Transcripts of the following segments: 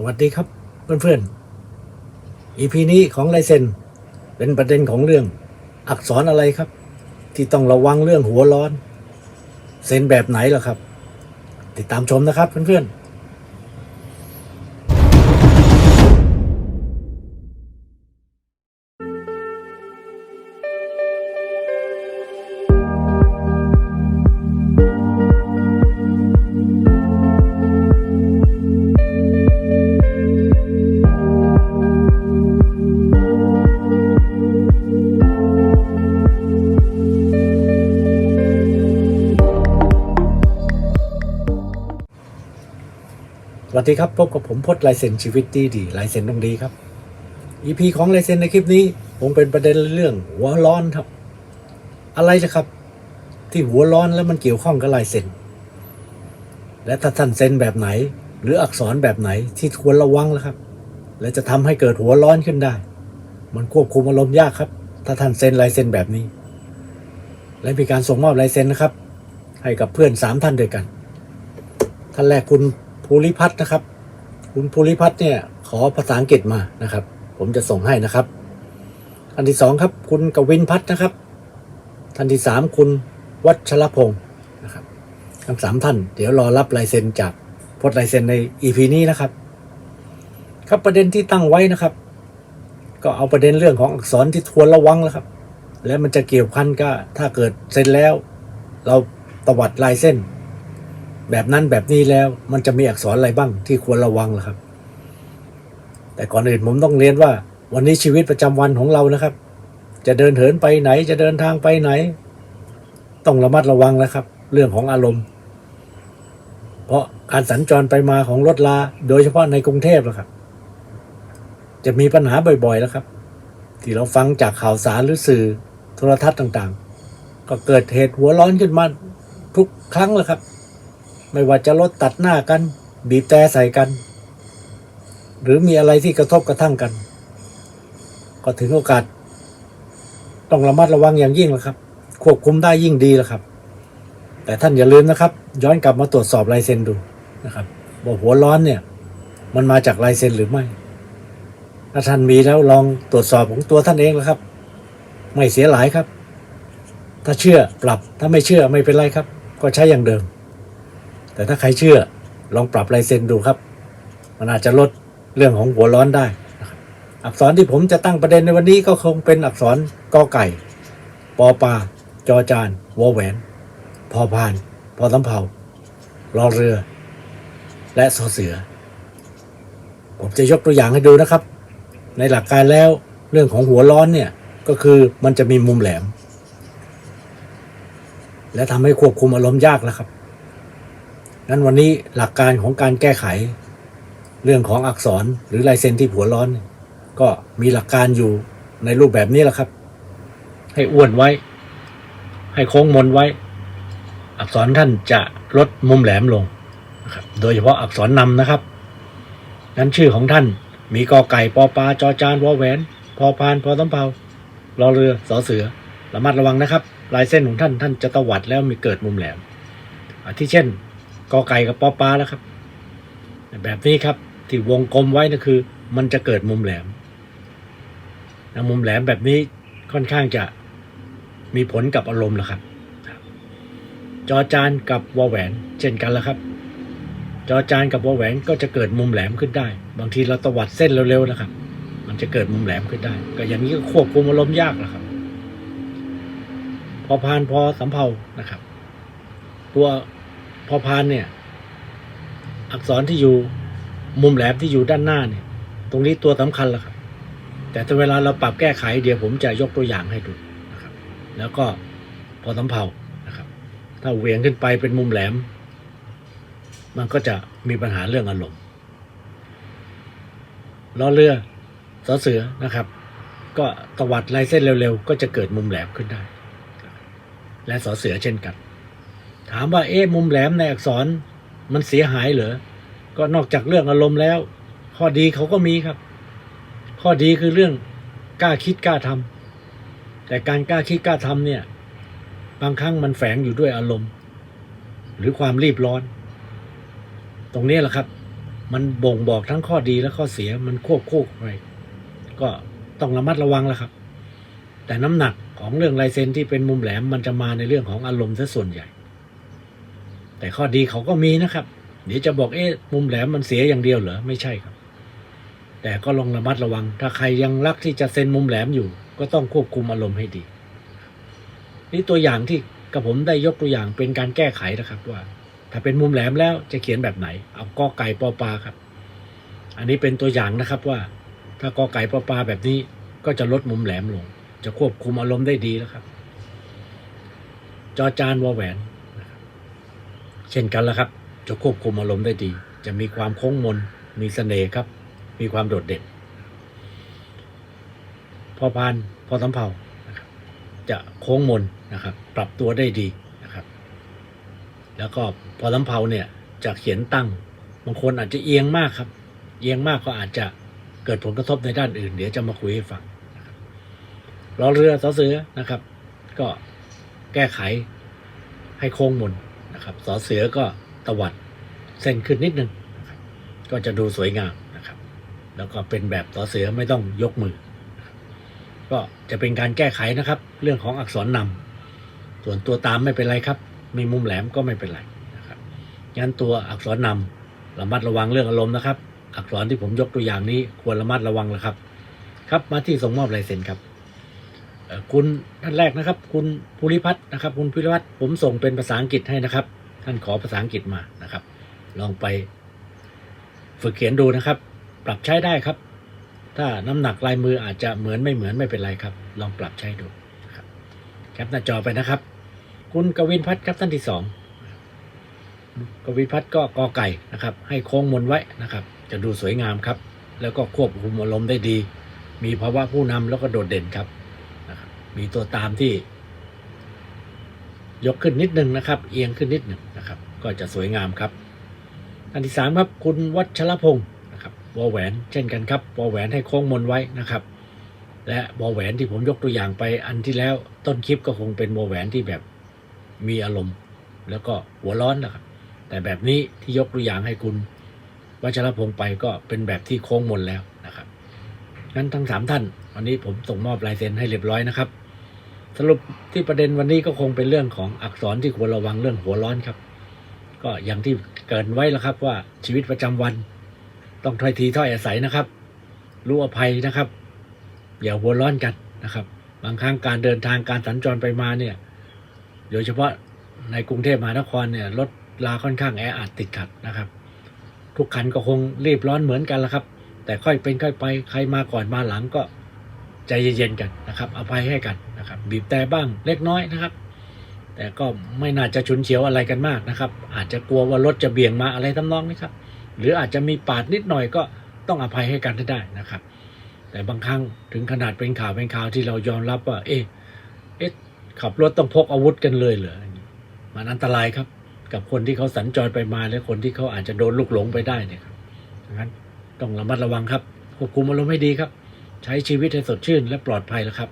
สวัสดีครับเพื่อนๆ EP นี้ของไลเซนเป็นประเด็นของเรื่องอักษรอะไรครับ ที่ต้องระวังเรื่องหัวร้อน เซ็นแบบไหนล่ะครับ ติดตามชมนะครับเพื่อนๆ วัสดีครับพบกับผมพจน์ลายเซ็นชีวิตดีดีลายเซ็นต้องดีครับ EP ของลายเซ็นในคลิปนี้คงเป็นประเด็นเรื่องหัวร้อนครับ อะไรนะครับ ที่หัวร้อนแล้วมันเกี่ยวข้องกับลายเซ็นและถ้าท่านเซ็นแบบไหน หรืออักษรแบบไหนที่ควรระวังแล้วครับ และจะทำให้เกิดหัวร้อนขึ้นได้ มันควบคุมอารมณ์ยากครับ ถ้าท่านเซ็นลายเซ็นแบบนี้ และมีการส่งมอบลายเซ็นนะครับ ให้กับเพื่อนสามท่านด้วยกันท่านแรกคุณ ภูริพัฒน์นะครับ คุณภูริพัฒน์เนี่ย ขอภาษาอังกฤษมานะครับ ผมจะส่งให้นะครับท่านที่สองครับ คุณกวินพัฒน์นะครับท่านที่สามคุณวัชรพงศ์นะครับทั้งสามท่าน เดี๋ยวรอรับลายเซ็นจากพจน์ลายเซ็นใน EP นี้นะครับ ครับประเด็นที่ตั้งไว้นะครับ ก็เอาประเด็นเรื่องของอักษรที่ควรระวังแล้วครับ และมันจะเกี่ยวพันกับถ้าเกิดเซ็นแล้ว เราตวัดลายเส้น แบบนั้นแบบนี้แล้ว มันจะมีอักษรอะไรบ้างที่ควรระวังล่ะครับ แต่ก่อนอื่นผมต้องเรียนว่า วันนี้ชีวิตประจำวันของเรานะครับ จะเดินเหินไปไหน จะเดินทางไปไหน ต้องระมัดระวังนะครับ เรื่องของอารมณ์ เพราะการสัญจรไปมาของรถลาโดยเฉพาะในกรุงเทพนะครับ จะมีปัญหาบ่อยๆแล้วครับ ที่เราฟังจากข่าวสารหรือสื่อโทรทัศน์ต่าง ๆ ก็เกิดเหตุหัวร้อนขึ้นมาทุกครั้งแหละครับ ไม่ว่าจะรถตัดหน้ากัน บีบแต่ใส่กัน หรือมีอะไรที่กระทบกระทั่งกัน ก็ถึงโอกาส ต้องระมัดระวังอย่างยิ่งแล้วครับ ควบคุมได้ยิ่งดีแล้วครับ แต่ท่านอย่าลืมนะครับ ย้อนกลับมาตรวจสอบลายเซ็นดูนะครับว่าหัวร้อนเนี่ย มันมาจากลายเซ็นหรือไม่ถ้าท่านมีแล้วลองตรวจสอบของตัวท่านเองแล้วครับ ไม่เสียหลายครับ ถ้าเชื่อปรับถ้าไม่เชื่อไม่เป็นไรครับ ก็ใช้อย่างเดิม แต่ถ้าใครเชื่อลองปรับลายเซ็นดูครับ มันอาจจะลดเรื่องของหัวร้อนได้ อักษรที่ผมจะตั้งประเด็นในวันนี้ก็คงเป็นอักษรกอไก่ ปอปลาจอจานวอแหวน พอพาน พอสำเภารอเรือ และสอเสือ ผมจะยกตัวอย่างให้ดูนะครับ ในหลักการแล้วเรื่องของหัวร้อนเนี่ยก็คือมันจะมีมุมแหลม และทำให้ควบคุมอารมณ์ยากแล้วครับ งั้นวันนี้หลักการของการแก้ไข เรื่องของอักษรหรือลายเซ็นที่หัวร้อน ก็มีหลักการอยู่ในรูปแบบนี้แหละครับ ให้อ้วนไว้ ให้โค้งมนไว้ อักษรท่านจะลดมุมแหลมลงนะครับโดยเฉพาะอักษรนำนะครับ นั้นชื่อของท่านมีกอไก่ปอปลาจอจานวอแหวน พอพานพอสำเภารอเรือสอเสือระมัดระวังนะครับ ลายเส้นของท่านท่านจะตวัดแล้วมีเกิดมุมแหลมอาทิเช่น กอไก่กับปอปลาแล้วครับ แบบนี้ครับที่วงกลมไว้นะคือ มันจะเกิดมุมแหลมนะมุมแหลมแบบนี้ค่อนข้างจะมีผลกับอารมณ์แหละครับ จอจานกับวอแหวน เช่นกันแล้วครับ จอจานกับวอแหวนก็จะเกิดมุมแหลมขึ้นได้ บางทีเราตวัดเส้นเร็วๆนะครับ มันจะเกิดมุมแหลมขึ้นได้ ก็อย่างนี้ก็ควบคุมอารมณ์ยากนะครับ พอพานพอสำเภานะครับ ตัว พอพานเนี่ย อักษรที่อยู่มุมแหลมที่อยู่ด้านหน้าเนี่ย ตรงนี้ตัวสำคัญล้วครับ แต่ถ้าเวลาเราปรับแก้ไขเดี๋ยวผมจะยกตัวอย่างให้ดูนะครับ แล้วก็พอสำเภานะครับ ถ้าเวียงขึ้นไปเป็นมุมแหลม มันก็จะมีปัญหาเรื่องอารมณ์ล้อเรือสอเสือนะครับ ก็ตวัดลายเส้นเร็วๆ ก็จะเกิดมุมแหลมขึ้นได้ และสอเสือเช่นกัน ถามว่าเอ๊ะมุมแหลมในอักษรมันเสียหายเหรอ ก็นอกจากเรื่องอารมณ์แล้ว ข้อดีเขาก็มีครับ ข้อดีคือเรื่องกล้าคิดกล้าทำแต่การกล้าคิดกล้าทำเนี่ย บางครั้งมันแฝงอยู่ด้วยอารมณ์ หรือความรีบร้อน ตรงนี้แหละครับ มันบ่งบอกทั้งข้อดีและข้อเสียมันควบคู่ไปก็ต้องระมัดระวังแล้วครับ แต่น้ำหนักของเรื่องลายเซ็นที่เป็นมุมแหลมมันจะมาในเรื่องของอารมณ์ซะส่วนใหญ่ แต่ข้อดีเขาก็มีนะครับ เดี๋ยวจะบอกเอ๊ะมุมแหลมมันเสียอย่างเดียวเหรอไม่ใช่ครับ แต่ก็ลองระมัดระวัง ถ้าใครยังรักที่จะเซ็นมุมแหลมอยู่ ก็ต้องควบคุมอารมณ์ให้ดี นี่ตัวอย่างที่กับผมได้ยกตัวอย่างเป็นการแก้ไขนะครับว่า ถ้าเป็นมุมแหลมแล้วจะเขียนแบบไหน เอากอไก่ปอปลาครับ อันนี้เป็นตัวอย่างนะครับว่า ถ้ากอไก่ปอปลาแบบนี้ก็จะลดมุมแหลมลง จะควบคุมอารมณ์ได้ดีแล้วครับ จอจานวอแหวน เช่นกันแล้วครับ จะควบคุมอารมณ์ได้ดี จะมีความโค้งมน มีเสน่ห์ครับ มีความโดดเด่น พอพานพอสำเภาจะโค้งมนนะครับ ปรับตัวได้ดีนะครับ แล้วก็พอสำเภาเนี่ยจะเขียนตั้งบางคนอาจจะเอียงมากครับ เอียงมากก็อาจจะเกิดผลกระทบในด้านอื่น เดี๋ยวจะมาคุยให้ฟังรอเรือสอเสือนะครับ ก็แก้ไขให้โค้งมน นะครับสอเสือก็ตวัดเส้นขึ้นนิดนึงก็จะดูสวยงามนะครับ แล้วก็เป็นแบบสอเสือไม่ต้องยกมือ ก็จะเป็นการแก้ไขนะครับ เรื่องของอักษรนำส่วนตัวตามไม่เป็นไรครับมีมุมแหลมก็ไม่เป็นไรนะครับงั้นตัวอักษรนำระมัดระวังเรื่องอารมณ์นะครับ อักษรที่ผมยกตัวอย่างนี้ควรระมัดระวังแล้วครับ ครับมาที่ส่งมอบลายเซ็นครับ คุณท่านแรกนะครับ คุณภูริพัฒน์นะครับ คุณภูริพัฒน์ผมส่งเป็นภาษาอังกฤษให้นะครับ ท่านขอภาษาอังกฤษมานะครับ ลองไป ฝึกเขียนดูนะครับ ปรับใช้ได้ครับ ถ้าน้ำหนักลายมืออาจจะเหมือนไม่เหมือนไม่เป็นไรครับ ลองปรับใช้ดูนะครับแคปหน้าจอไปนะครับ คุณกวินพัฒน์ครับท่านที่สองกวินพัฒน์ก็กอไก่นะครับ ให้โค้งมนไว้นะครับ จะดูสวยงามครับ แล้วก็ควบคุมอารมณ์ได้ดี มีภาวะผู้นำแล้วก็โดดเด่นครับนะครับ มีตัวตามที่ ยกขึ้นนิดนึงนะครับ เอียงขึ้นนิดหนึ่งนะครับ ก็จะสวยงามครับ อันที่สามครับคุณวัชรพงศ์นะครับวอแหวน เช่นกันครับวอแหวนให้โค้งมนไว้นะครับ และวอแหวนที่ผมยกตัวอย่างไปอันที่แล้วต้นคลิปก็คงเป็นวอแหวนที่แบบมีอารมณ์ แล้วก็หัวร้อนนะครับ แต่แบบนี้ที่ยกตัวอย่างให้คุณวัชรพงศ์ไปก็เป็นแบบที่โค้งมนแล้ว งั้นทั้งสามท่าน วันนี้ผมส่งมอบลายเซ็นให้เรียบร้อยนะครับ สรุปที่ประเด็นวันนี้ก็คงเป็นเรื่องของอักษรที่ควรระวังเรื่องหัวร้อนครับ ก็อย่างที่เกินไว้แล้วครับว่าชีวิตประจำวัน ต้องถ้อยทีถ้อยอาศัยนะครับ รู้อภัยนะครับ อย่าหัวร้อนกันนะครับ บางครั้งการเดินทางการสัญจรไปมาเนี่ย โดยเฉพาะในกรุงเทพมหานครเนี่ยรถลาค่อนข้างแออัดติดขัดนะครับ ทุกคันก็คงรีบร้อนเหมือนกันละครับ แต่ค่อยเป็นค่อยไปใครมาก่อนมาหลังก็ใจเย็นๆกันนะครับอภัยให้กันนะครับบีบแต่บ้างเล็กน้อยนะครับ แต่ก็ไม่น่าจะฉุนเฉียวอะไรกันมากนะครับ อาจจะกลัวว่ารถจะเบี่ยงมาอะไรทำนองนี้ครับ หรืออาจจะมีปาดนิดหน่อยก็ต้องอภัยให้กันให้ได้นะครับ แต่บางครั้งถึงขนาดเป็นข่าวเป็นข่าวที่เรายอมรับว่า เอ๊ะเอ๊ะขับรถต้องพกอาวุธกันเลยเหรอมันอันตรายครับ กับคนที่เขาสัญจรไปมาและคนที่เขาอาจจะโดนลูกหลงไปได้เนี่ยครับงั้น ต้องระมัดระวังครับควบคุมอารมณ์ให้ดีครับ ใช้ชีวิตให้สดชื่นและปลอดภัยแล้วครับ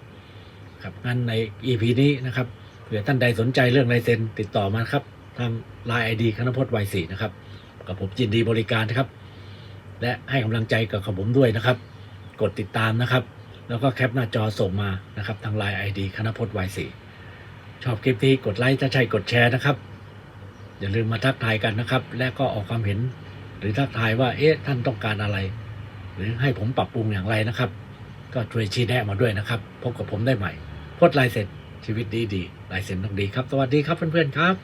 ครับงั้นใน EP นี้นะครับเผื่อท่านใดสนใจเรื่องลายเซ็นติดต่อมาครับทาง Line ID คณพจน์วัยศรีนะครับกับผมยินดีบริการนะครับ และให้กำลังใจกับกับผมด้วยนะครับ กดติดตามนะครับ แล้วก็แคปหน้าจอส่งมานะครับทาง Line ID คณพจน์วัยศรีชอบคลิปนี้กดไลค์ถ้าใช่กดแชร์นะครับ อย่าลืมมาทักทายกันนะครับ และก็ออกความเห็น หรือทักทายว่าเอ๊ะท่านต้องการอะไร หรือให้ผมปรับปรุงอย่างไรนะครับ ก็ช่วยชี้แนะมาด้วยนะครับ พบกับผมได้ใหม่พสลายเสร็จชีวิตดีดีลายเซ็นต้องดีครับ สวัสดีครับเพื่อนๆครับ